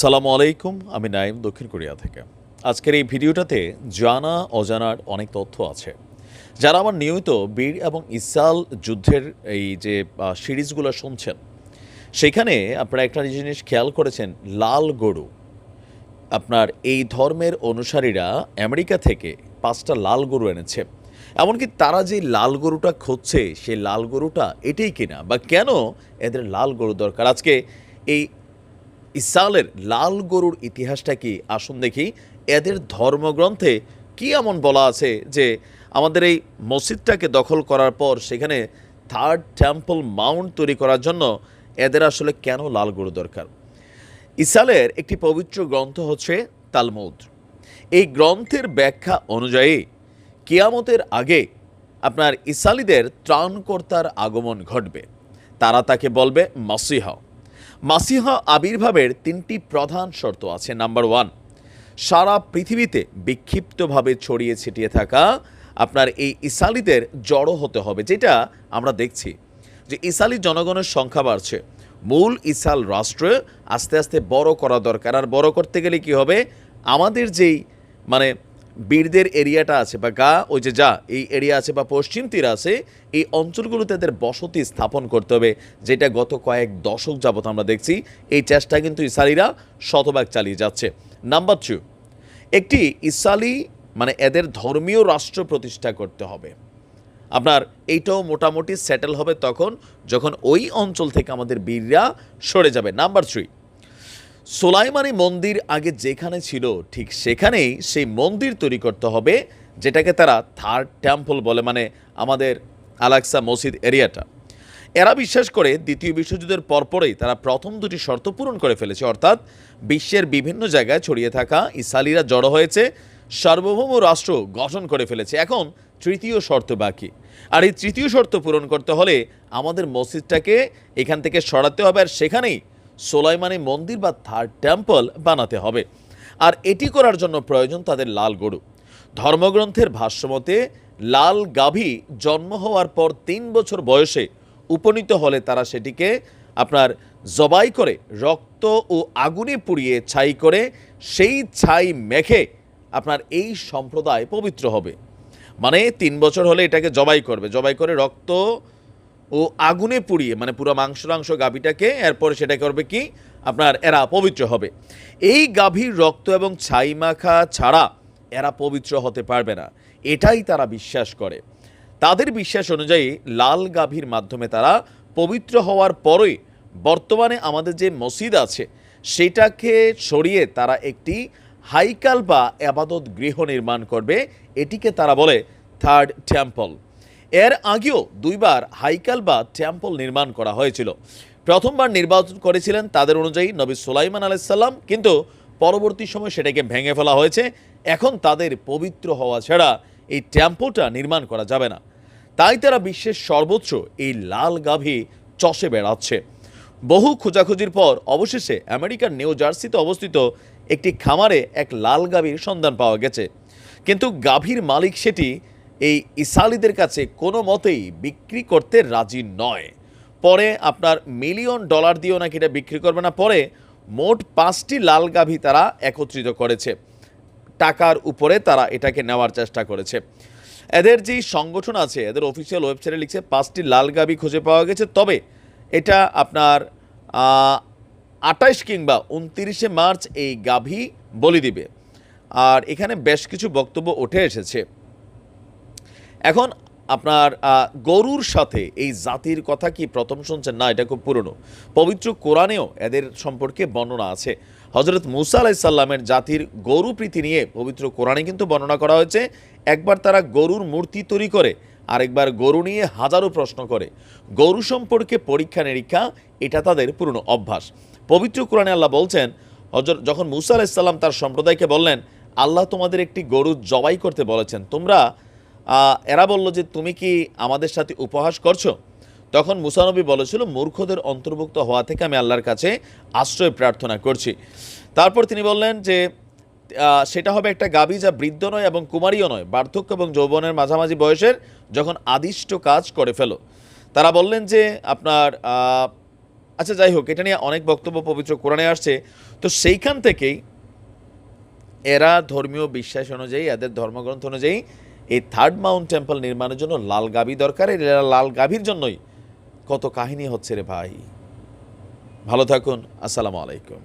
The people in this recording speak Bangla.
সালামু আলাইকুম, আমি নাইম দক্ষিণ কোরিয়া থেকে। আজকের এই ভিডিওটাতে জানা, অজানার অনেক তথ্য আছে। যারা আমার নিয়মিত বীর এবং ইসাল যুদ্ধের এই যে সিরিজগুলো শুনছেন, সেখানে আপনারা একটা জিনিস খেয়াল করেছেন, লাল গরু। আপনার এই ধর্মের অনুসারীরা আমেরিকা থেকে পাঁচটা লাল গরু এনেছে। এমনকি তারা যে লাল গরুটা খুঁজছে, সেই লাল গরুটা এটাই কিনা বা কেন এদের লাল গরু দরকার? আজকে এই ইসালের লাল গরুর ইতিহাসটা কি? আসুন দেখি। এদের ধর্মগ্রন্থে কি এমন বলা আছে যে আমাদের এই মসজিদটাকে দখল করার পর সেখানে থার্ড টেম্পল মাউন্ট তৈরি করার জন্য এদের আসলে কেন লাল গরু দরকার? ইসালের একটি পবিত্র গ্রন্থ হচ্ছে তালমুদ। এই গ্রন্থের ব্যাখ্যা অনুযায়ী কিয়ামতের আগে আপনার ইসালিদের ত্রাণকর্তার আগমন ঘটবে। তারা তাকে বলবে মাসিহা। মাসিহা আবির্ভাবের তিনটি প্রধান শর্ত আছে। নাম্বার ওয়ান, সারা পৃথিবীতে বিক্ষিপ্তভাবে ছড়িয়ে ছিটিয়ে থাকা আপনার এই ইসালিদের জড়ো হতে হবে, যেটা আমরা দেখছি যে ইসালি জনগণের সংখ্যা বাড়ছে। মূল ইসাল রাষ্ট্র আস্তে আস্তে বড় করা দরকার। আর বড় করতে গেলে কি হবে? আমাদের যেই মানে বীরদের এরিয়াটা আছে বা গা, ওই যে যা, এই এরিয়া আছে বা পশ্চিম তীর আছে, এই অঞ্চলগুলোতে তাদের বসতি স্থাপন করতে হবে, যেটা গত কয়েক দশক যাবত আমরা দেখছি। এই চেষ্টা কিন্তু ইসালিরা শতভাগ চালিয়ে যাচ্ছে। নাম্বার টু একটি ইসালি মানে এদের ধর্মীয় রাষ্ট্র প্রতিষ্ঠা করতে হবে। আপনার এইটাও মোটামুটি সেটেল হবে তখন, যখন ওই অঞ্চল থেকে আমাদের বীররা সরে যাবে। নাম্বার থ্রি সোলাইমানি মন্দির আগে যেখানে ছিল, ঠিক সেখানেই সেই মন্দির তৈরি করতে হবে, যেটাকে তারা থার্ড টেম্পল বলে মানে আমাদের আলাক্সা মসজিদ এরিয়াটা। এরা বিশ্বাস করে দ্বিতীয় বিশ্বযুদ্ধের পরপরেই তারা প্রথম দুটি শর্ত পূরণ করে ফেলেছে, অর্থাৎ বিশ্বের বিভিন্ন জায়গায় ছড়িয়ে থাকা ইসালিরা জড়ো হয়েছে, সার্বভৌম রাষ্ট্র গঠন করে ফেলেছে। এখন তৃতীয় শর্ত বাকি। আর এই তৃতীয় শর্ত পূরণ করতে হলে আমাদের মসজিদটাকে এখান থেকে সরাতে হবে, আর সেখানেই সোলাইমানি মন্দির বা থার্ড টেম্পল বানাতে হবে। আর এটি করার জন্য প্রয়োজন তাদের লাল গরু। ধর্মগ্রন্থের ভাষ্যমতে, লাল গাভী জন্ম হওয়ার পর তিন বছর বয়সে উপনীত হলে তারা সেটিকে আপনার জবাই করে রক্ত ও আগুনে পুড়িয়ে ছাই করে সেই ছাই মেখে আপনার এই সম্প্রদায় পবিত্র হবে। মানে তিন বছর হলে এটাকে জবাই করবে। জবাই করে রক্ত ও আগুনে পুড়িয়ে মানে পুরো মাংস মাংস গাভীটাকে, এরপরে সেটা করবে কি? আপনার এরা পবিত্র হবে। এই গাভীর রক্ত এবং ছাই মাখা ছাড়া এরা পবিত্র হতে পারবে না। এটাই তারা বিশ্বাস করে। তাদের বিশ্বাস অনুযায়ী লাল গাভীর মাধ্যমে তারা পবিত্র হওয়ার পরই বর্তমানে আমাদের যে মসজিদ আছে, সেটাকে সরিয়ে তারা একটি হাইকাল বা আবাদত গৃহ নির্মাণ করবে। এটিকে তারা বলে থার্ড টেম্পল এর আগেও দুইবার হাইকাল বা টেম্পল নির্মাণ করা হয়েছিল। প্রথমবার নির্বাচন করেছিলেন তাদের অনুযায়ী নবী সুলাইমান আলাইসাল্লাম কিন্তু পরবর্তী সময় সেটাকে ভেঙে ফেলা হয়েছে। এখন তাদের পবিত্র হওয়া ছাড়া এই টেম্পলটা নির্মাণ করা যাবে না। তাই তারা বিশ্বের সর্বোচ্চ এই লাল গাভী চষে বেড়াচ্ছে। বহু খোঁজাখুঁজির পর অবশেষে আমেরিকার নিউ জার্সিতে অবস্থিত একটি খামারে এক লাল গাভীর সন্ধান পাওয়া গেছে। কিন্তু গাভীর মালিক সেটি এই ইসালিদের কাছে কোনো মতেই বিক্রি করতে রাজি নয়। পরে আপনার মিলিয়ন ডলার দিয়েও নাকি এটা বিক্রি করবে না। পরে মোট পাঁচটি লাল গাভী তারা একত্রিত করেছে। টাকার উপরে তারা এটাকে নেওয়ার চেষ্টা করেছে। এদের যেই সংগঠন আছে, এদের অফিসিয়াল ওয়েবসাইটে লিখছে, পাঁচটি লাল গাভী খুঁজে পাওয়া গেছে। তবে এটা আপনার আটাইশ কিংবা উনতিরিশে মার্চ এই গাভী বলি দিবে। আর এখানে বেশ কিছু বক্তব্য উঠে এসেছে। এখন আপনার গরুর সাথে এই জাতির কথা কি প্রথম শুনছেন? না, এটা খুব পুরনো। পবিত্র কোরআনেও এদের সম্পর্কে বর্ণনা আছে। হজরত মুসা আলাইসাল্লামের জাতির গরু প্রীতি নিয়ে পবিত্র কোরআনে কিন্তু বর্ণনা করা হয়েছে। একবার তারা গরুর মূর্তি তৈরি করে, আরেকবার গরু নিয়ে হাজারো প্রশ্ন করে। গরু সম্পর্কে পরীক্ষা নিরীক্ষা, এটা তাদের পুরনো অভ্যাস। পবিত্র কোরআনে আল্লাহ বলছেন হজর যখন মুসা আলাইসাল্লাম তার সম্প্রদায়কে বললেন, আল্লাহ তোমাদের একটি গরু জবাই করতে বলেছেন। তোমরা এরা বলল যে, তুমি কি আমাদের সাথে উপহাস করছ? তখন মুসানবী বলেছিল, মূর্খদের অন্তর্ভুক্ত হওয়া থেকে আমি আল্লাহর কাছে আশ্রয় প্রার্থনা করছি। তারপর তিনি বললেন যে সেটা হবে একটা গাবি যা বৃদ্ধ নয় এবং কুমারীও নয়, বার্ধক্য এবং যৌবনের মাঝামাঝি বয়সের যখন আদিষ্ট কাজ করে ফেলো। তারা বললেন যে, আপনার আচ্ছা যাই হোক, এটা নিয়ে অনেক বক্তব্য পবিত্র কোরআনে আসছে। তো সেইখান থেকেই এরা ধর্মীয় বিশ্বাস অনুযায়ী, এদের ধর্মগ্রন্থ অনুযায়ী এই থার্ড মাউন্ট টেম্পল নির্মাণের জন্য লাল গাভি দরকার, এই লাল গাভীর জন্যই। কত কাহিনী হচ্ছে রে ভাই। ভালো থাকুন, আসসালামু আলাইকুম।